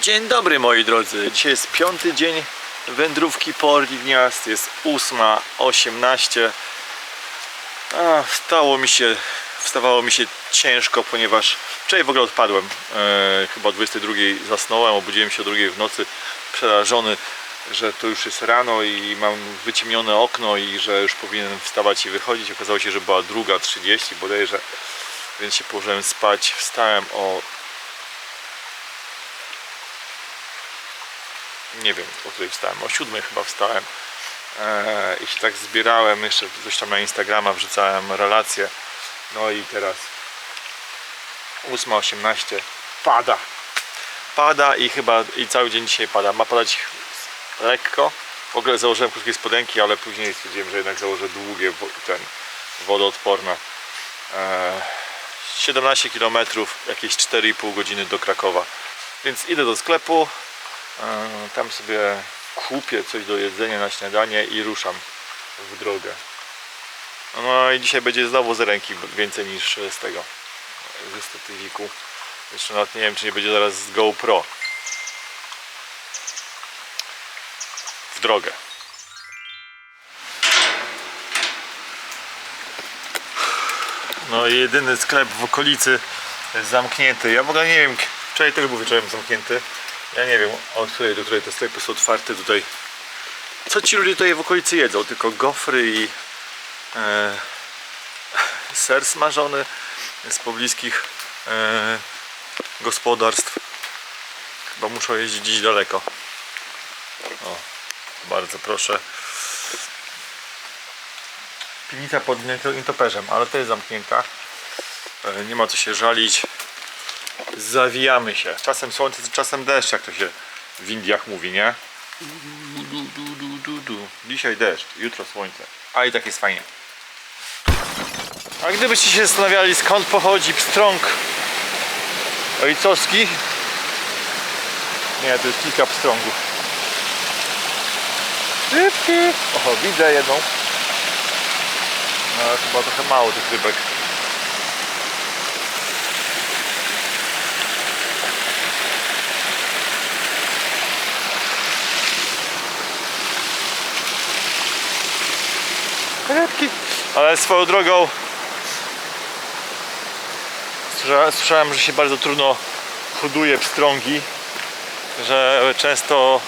Dzień dobry moi drodzy. Dzisiaj jest piąty dzień wędrówki po Orli Gniazd. Jest 8.18. A, Wstało mi się, wstawało mi się ciężko, ponieważ wczoraj w ogóle odpadłem. E, chyba o 22 zasnąłem, obudziłem się o 2 w nocy przerażony, że to już jest rano i mam wyciemnione okno i że już powinienem wstawać i wychodzić. Okazało się, że była druga 30 bodajże, więc się położyłem spać. Wstałem o nie wiem, o której wstałem, o siódmej chyba wstałem. Eee, i się tak zbierałem, jeszcze coś tam na Instagrama wrzucałem relacje, no i teraz 8.18 pada, pada i chyba i cały dzień dzisiaj pada, ma padać lekko, w ogóle założyłem krótkie spodenki, ale później stwierdziłem, że jednak założę długie, ten, wodoodporne. Eee, 17 km, jakieś 4,5 godziny do Krakowa, więc idę do sklepu, E, Tam sobie kupię coś do jedzenia na śniadanie i ruszam w drogę. No i dzisiaj będzie znowu z ręki więcej niż z tego, ze statywiku. Jeszcze nawet nie wiem, czy nie będzie zaraz z GoPro. W drogę. No i jedyny sklep w okolicy zamknięty. Ja w ogóle nie wiem, wczoraj też był wieczorem zamknięty. Ja nie wiem, od której do której te sklepy są otwarte tutaj. Co ci ludzie tutaj w okolicy jedzą? Tylko gofry i e, ser smażony z pobliskich e, gospodarstw. Chyba muszą jeździć daleko. O, bardzo proszę. Piwnica pod nietoperzem, ale to jest zamknięta. E, Nie ma co się żalić zawijamy się. Czasem słońce, czasem deszcz, jak to się w Indiach mówi, nie? Du, du, du, du, du, du. Dzisiaj deszcz, jutro słońce. A i tak jest fajnie. A gdybyście się zastanawiali skąd pochodzi pstrąg ojcowski Nie, to jest kilka pstrągów Rybki Oho, widzę jedną No, chyba trochę mało tych rybek Rybki. Ale swoją drogą słysza- słyszałem, że się bardzo trudno hoduje pstrągi, że często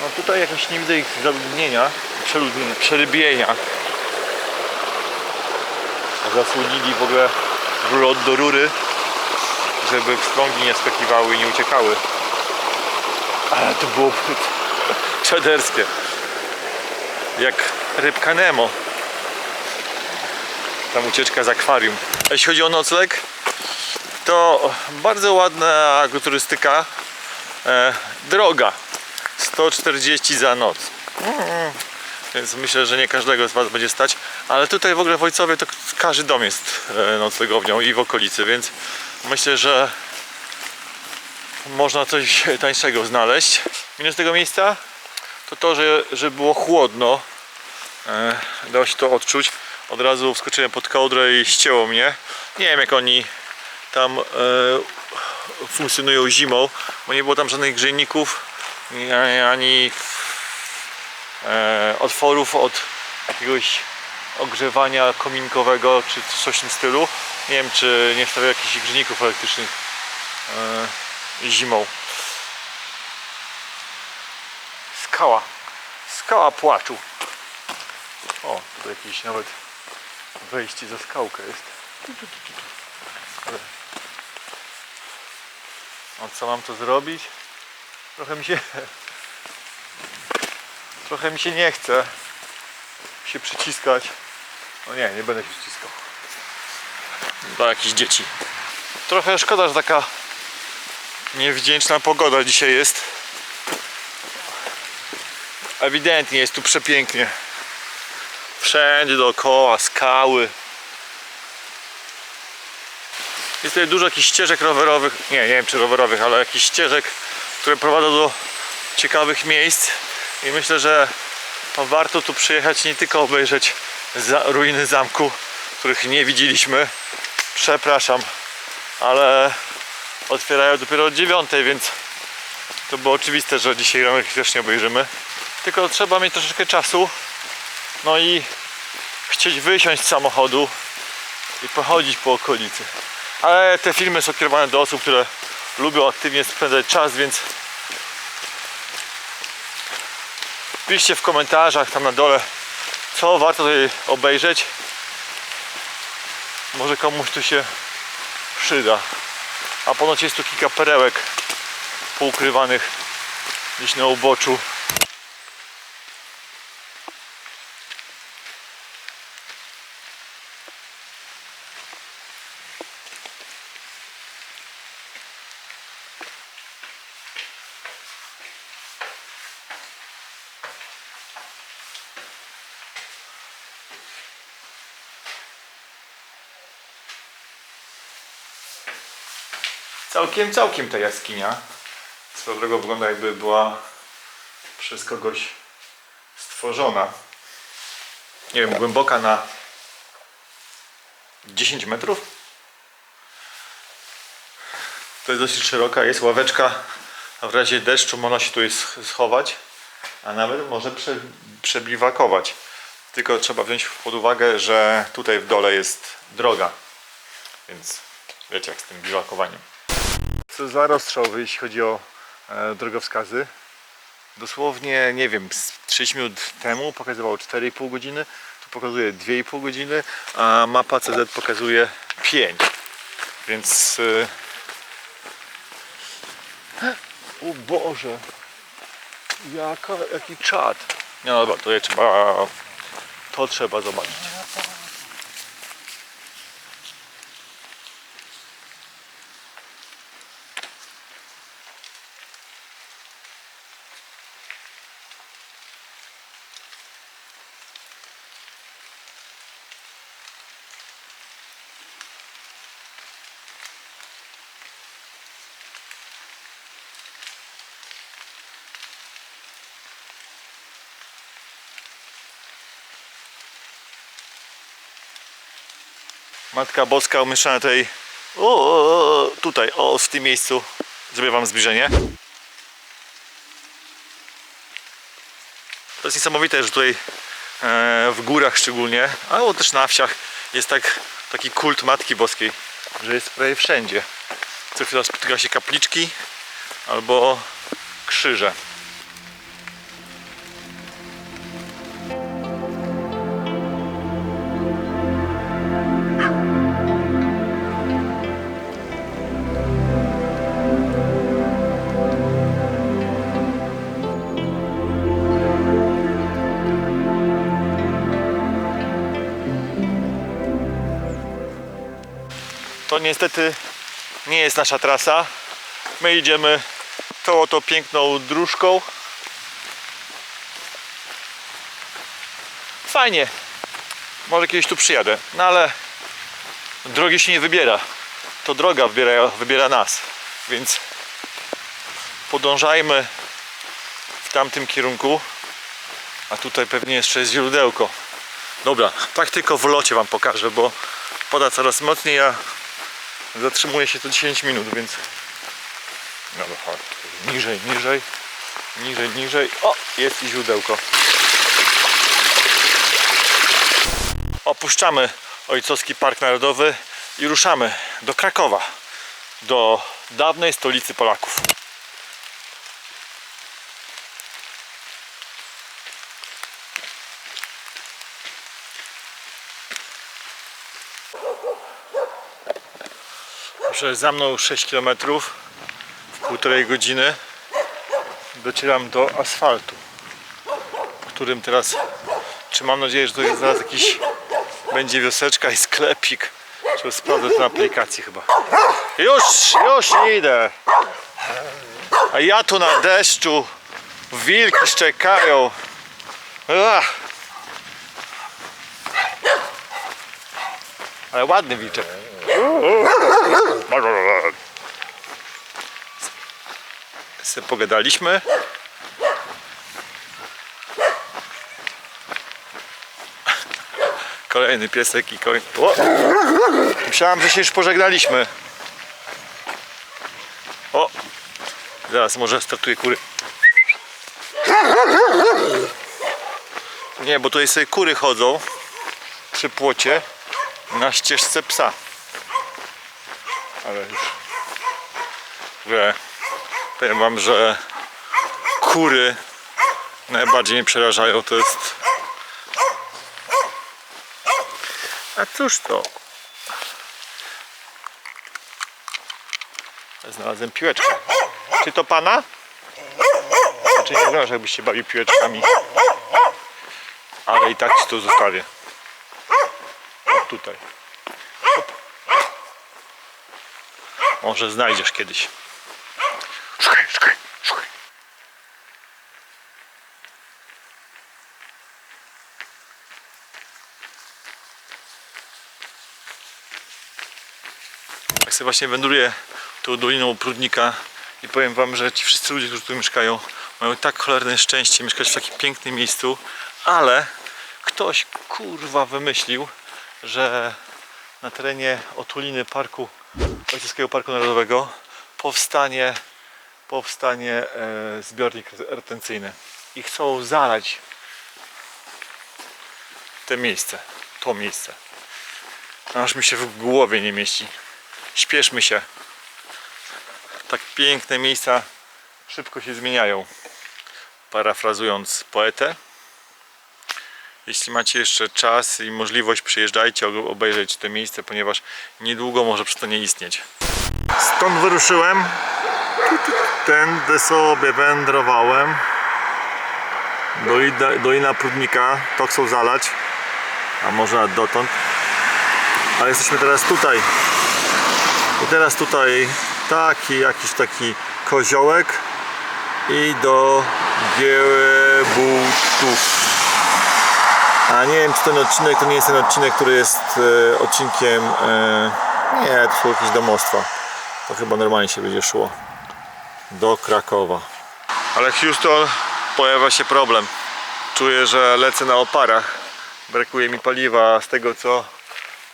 no tutaj jakoś nie widzę ich zaludnienia, przeludnienia, przerybienia. Zasłonili w ogóle rurę do rury, żeby pstrągi nie skakiwały i nie uciekały. Ale to było czaderskie. Jak rybka Nemo. Tam ucieczka z akwarium. Jeśli chodzi o nocleg, to bardzo ładna agroturystyka. E, droga. 140 za noc. Mm, Więc myślę, że nie każdego z Was będzie stać. Ale tutaj w ogóle w Ojcowie to każdy dom jest e, noclegownią i w okolicy, więc myślę, że można coś tańszego znaleźć. Minus tego miejsca to to, że, że było chłodno. E, dało się to odczuć. Od razu wskoczyłem pod kołdrę i ścięło mnie. Nie wiem jak oni tam e, funkcjonują zimą, bo nie było tam żadnych grzejników ani, e, otworów od jakiegoś ogrzewania kominkowego czy coś w tym stylu. Nie wiem czy nie wstawiają jakichś grzejników elektrycznych e, zimą. Skała. Skała płaczu. O, tu jakiś nawet wejście za skałkę jest. Ale... A co mam to zrobić? Trochę mi się... Trochę mi się nie chce się przyciskać. No nie, nie będę się przyciskał. Dla jakichś dzieci. Trochę szkoda, że taka niewdzięczna pogoda dzisiaj jest. Ewidentnie jest tu przepięknie. Wszędzie dookoła skały. Jest tutaj dużo jakichś ścieżek rowerowych. Nie, nie wiem czy rowerowych, ale jakichś ścieżek, które prowadzą do ciekawych miejsc. I myślę, że warto tu przyjechać nie tylko obejrzeć za, ruiny zamku, których nie widzieliśmy. Przepraszam, ale otwierają dopiero o dziewiątej, więc To było oczywiste, że dzisiaj ramek też nie obejrzymy. Tylko trzeba mieć troszeczkę czasu. No i chcieć wysiąść z samochodu i pochodzić po okolicy. Ale te filmy są kierowane do osób, które lubią aktywnie spędzać czas, więc piszcie w komentarzach tam na dole, co warto tutaj obejrzeć. Może komuś tu się przyda. A ponoć jest tu kilka perełek poukrywanych gdzieś na uboczu. Całkiem, całkiem ta jaskinia. Swoją drogą wygląda jakby była przez kogoś stworzona. Nie wiem, głęboka na 10 metrów. To jest dosyć szeroka, jest ławeczka. a W razie deszczu można się tu sch- schować, a nawet może prze. Tylko trzeba wziąć pod uwagę, że tutaj w dole jest droga. Więc wiecie jak z tym biwakowaniem. Co za rozstrzał, jeśli chodzi o e, drogowskazy. Dosłownie, nie wiem, z 30 minut temu pokazywało 4,5 godziny, tu pokazuje 2,5 godziny, a mapa CZ pokazuje 5. Więc... Y... O Boże! Jaka, jaki czad! No dobra, to trzeba... To trzeba zobaczyć. Matka Boska umieszczona tutaj, o, o, o, tutaj, o, w tym miejscu. Zrobię Wam zbliżenie. To jest niesamowite, że tutaj e, w górach szczególnie, albo też na wsiach jest tak, taki kult Matki Boskiej, że jest prawie wszędzie. Co chwila spotyka się kapliczki albo krzyże. Niestety nie jest nasza trasa. My idziemy tą oto piękną dróżką. Fajnie. Może kiedyś tu przyjadę. No ale drogi się nie wybiera. To droga wybiera, wybiera nas. Więc podążajmy w tamtym kierunku. A tutaj pewnie jeszcze jest źródełko. Dobra, tak tylko w locie Wam pokażę, bo pada coraz mocniej, a zatrzymuje się to 10 minut, więc dobra, chodź. niżej, niżej, niżej, niżej. O, jest i źródełko. Opuszczamy Ojcowski Park Narodowy i ruszamy do Krakowa, do dawnej stolicy Polaków. Że za mną 6 km w półtorej godziny docieram do asfaltu, którym teraz, czy mam nadzieję, że to jest zaraz jakiś będzie wioseczka i sklepik. Trzeba sprawdzę tę aplikację chyba. Już, już idę. A ja tu na deszczu. Wilki szczekają. Ach. Ale ładny wilczek. Se pogadaliśmy. Kolejny piesek i koń. O! Myślałem, że się już pożegnaliśmy. O! Zaraz może startuję kury. Nie, bo tutaj sobie kury chodzą przy płocie na ścieżce psa. Ale już, że powiem wam, że kury najbardziej mnie przerażają. To jest. A cóż to? Znalazłem piłeczkę. Czy to pana? Znaczy nie wyglądasz jakbyś się bawił piłeczkami. Ale i tak ci to zostawię. O tutaj. Może znajdziesz kiedyś. Szukaj, szukaj, szukaj. Jak sobie właśnie wędruję tą doliną Prudnika i powiem wam, że ci wszyscy ludzie, którzy tu mieszkają, mają tak cholerne szczęście mieszkać w takim pięknym miejscu, ale ktoś kurwa wymyślił, że na terenie otuliny parku, Ojcowskiego Parku Narodowego powstanie, powstanie e, zbiornik retencyjny i chcą zalać te miejsce, to miejsce. Aż mi się w głowie nie mieści. Śpieszmy się. Tak piękne miejsca szybko się zmieniają. Parafrazując poetę. Jeśli macie jeszcze czas i możliwość, przyjeżdżajcie ob- obejrzeć to miejsce, ponieważ niedługo może przestanie istnieć. Stąd wyruszyłem. Tędy sobie wędrowałem. Dolina, Dolina Prudnika, to chcą zalać. A może dotąd. Ale jesteśmy teraz tutaj. I teraz tutaj taki jakiś taki koziołek i do Giełbutów. A nie wiem czy ten odcinek to nie jest ten odcinek, który jest e, odcinkiem. E, nie, to są jakieś domostwa. To chyba normalnie się będzie szło. Do Krakowa. Ale Houston pojawia się problem. Czuję, że lecę na oparach. Brakuje mi paliwa. Z tego co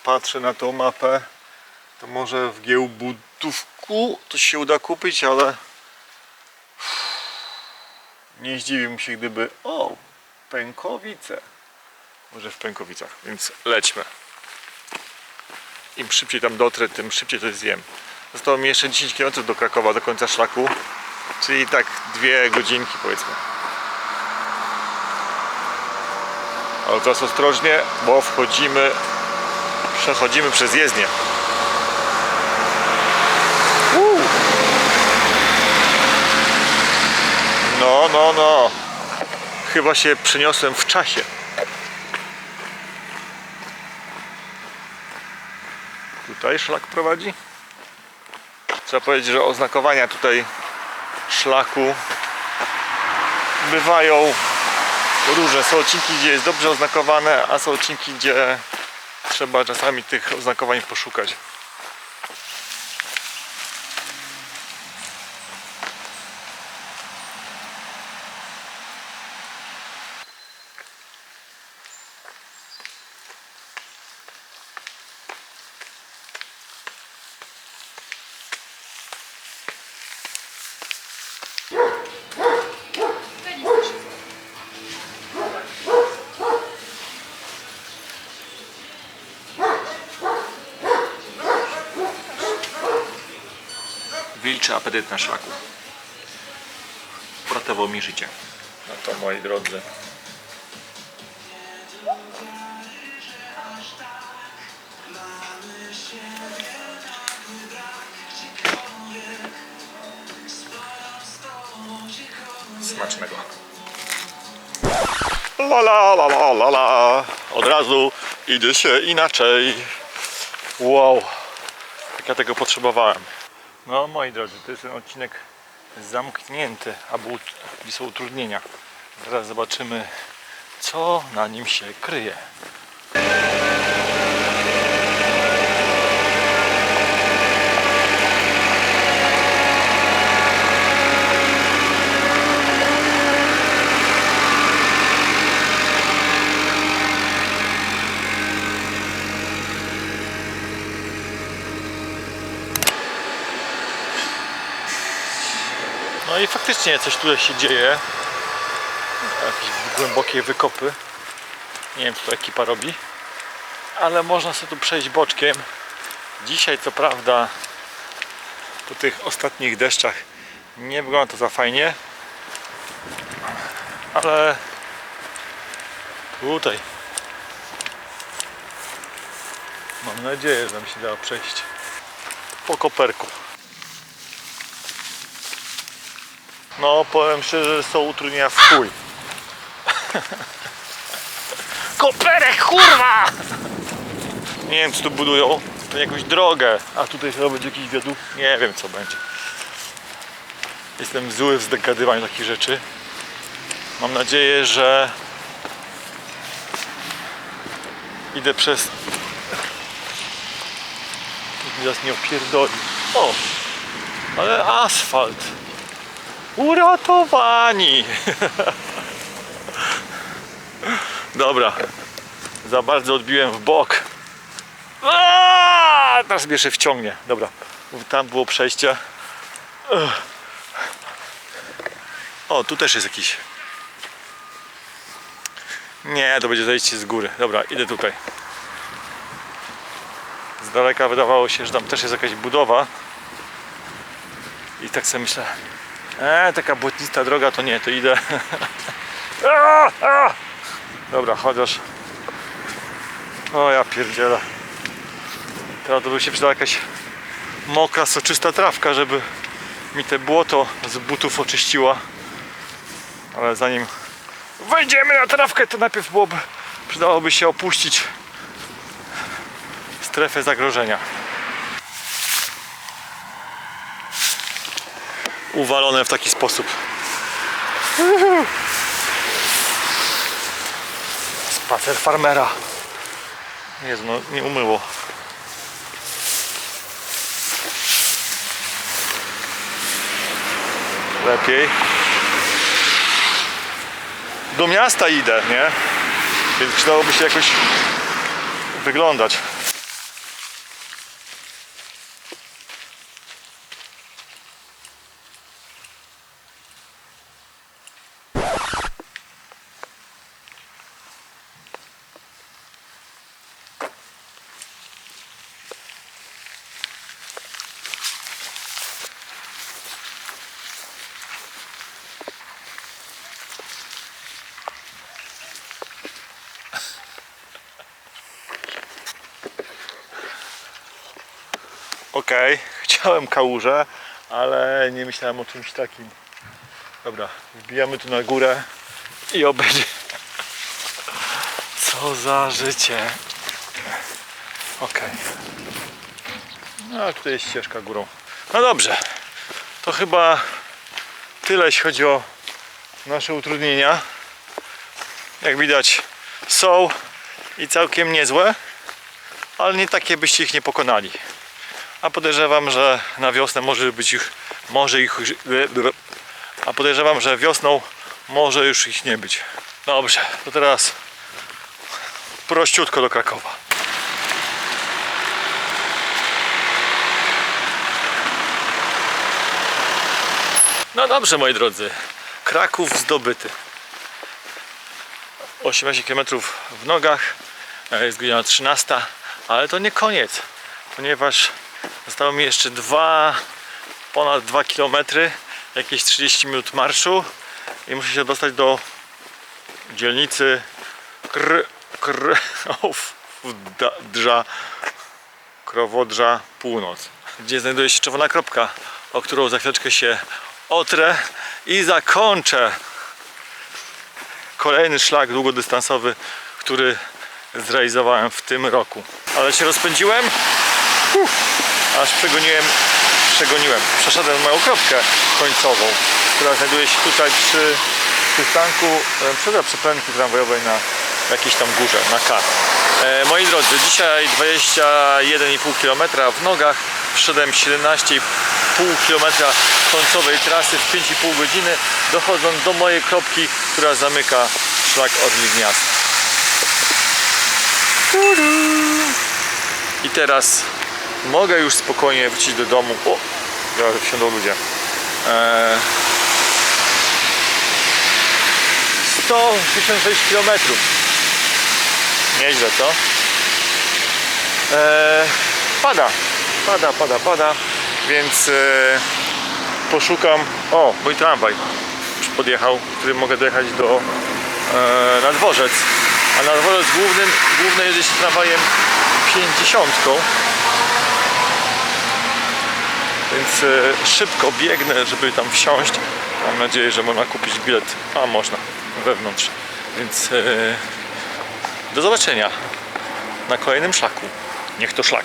patrzę na tą mapę, to może w Giełbutówku to się uda kupić, ale nie zdziwiłbym się gdyby o, Pękowice może w Pękowicach, więc lećmy im szybciej tam dotrę, tym szybciej coś zjem zostało mi jeszcze 10 km do Krakowa, do końca szlaku czyli tak dwie godzinki powiedzmy ale teraz ostrożnie, bo wchodzimy przechodzimy przez jezdnię Uuu. No, no, no. Chyba się przeniosłem w czasie. Tutaj szlak prowadzi. Trzeba powiedzieć, że oznakowania tutaj szlaku bywają różne. Są odcinki, gdzie jest dobrze oznakowane, a są odcinki, gdzie trzeba czasami tych oznakowań poszukać. Wilczy apetyt na szlaku. Uratował mi życie. No to moi drodzy. Smacznego. La la la la la la. Od razu idzie się inaczej. Wow. Jak ja tego potrzebowałem. No moi drodzy, to jest ten odcinek zamknięty, ut- są utrudnienia. Zaraz zobaczymy, co na nim się kryje. Faktycznie coś tutaj się dzieje. Jakieś głębokie wykopy. Nie wiem co ekipa robi. Ale można sobie tu przejść boczkiem. Dzisiaj co prawda po tych ostatnich deszczach nie wygląda to za fajnie. Ale tutaj mam nadzieję, że nam się da przejść po koperku. No powiem szczerze, że są utrudnienia w chuj. Koperek kurwa! Nie wiem czy tu budują jakąś drogę, a tutaj chyba będzie jakiś wiadukt. Nie wiem co będzie. Jestem zły w zdegadywaniu takich rzeczy. Mam nadzieję, że idę przez... Nikt mi zaraz nie opierdoli. O! Ale asfalt! Uratowani! Dobra. Za bardzo odbiłem w bok. Aaaa! Teraz mnie jeszcze wciągnie. Dobra. Tam było przejście. O, tu też jest jakiś. Nie, to będzie zejście z góry. Dobra, idę tutaj. Z daleka wydawało się, że tam też jest jakaś budowa. I tak sobie myślę, e, taka błotnista droga to nie, to idę. A, a! Dobra, chociaż. O ja pierdzielę. Teraz to by się przydała jakaś mokra, soczysta trawka, żeby mi te błoto z butów oczyściła. Ale zanim wejdziemy na trawkę, to najpierw byłoby, przydałoby się opuścić strefę zagrożenia. Uwalone w taki sposób. Spacer farmera. Jezu, no nie umyło. Lepiej. Do miasta idę, nie? Więc przydałoby się jakoś wyglądać. Okej, chciałem kałużę, ale nie myślałem o czymś takim. Dobra, wbijamy tu na górę i obejdzie. Co za życie. Okej. No, a tutaj jest ścieżka górą. No dobrze, to chyba tyle, jeśli chodzi o nasze utrudnienia. Jak widać, są i całkiem niezłe, ale nie takie, byście ich nie pokonali a podejrzewam, że na wiosnę może być ich, może ich, a podejrzewam, że wiosną może już ich nie być. Dobrze, to teraz prościutko do Krakowa. No dobrze, moi drodzy, Kraków zdobyty. 18 km w nogach, e, jest godzina 13, ale to nie koniec, ponieważ Zostało mi jeszcze dwa, ponad 2 km, jakieś 30 minut marszu i muszę się dostać do dzielnicy Kr, Kr, Drza, Krowodrza Północ, gdzie znajduje się czerwona kropka, o którą za chwileczkę się otrę i zakończę kolejny szlak długodystansowy, który zrealizowałem w tym roku. Ale się rozpędziłem. Uff aż przegoniłem, przegoniłem, przeszedłem moją kropkę końcową, która znajduje się tutaj przy przystanku, przy przeprężki tramwajowej na jakiejś tam górze, na K. E, moi drodzy, dzisiaj 21,5 km w nogach, przeszedłem 17,5 km końcowej trasy w 5,5 godziny, dochodząc do mojej kropki, która zamyka szlak Orlik Miasta. I teraz mogę już spokojnie wrócić do domu. O, ja wsiądą ludzie. Eee, 166 km. Nieźle to. Eee, pada, pada, pada, pada, więc e, poszukam. O, mój tramwaj już podjechał, który mogę dojechać do e, na dworzec. A na dworzec główny, główny jedzie się tramwajem 50. Więc e, szybko biegnę, żeby tam wsiąść. Mam nadzieję, że można kupić bilet. A można wewnątrz. Więc e, do zobaczenia na kolejnym szlaku. Niech to szlak.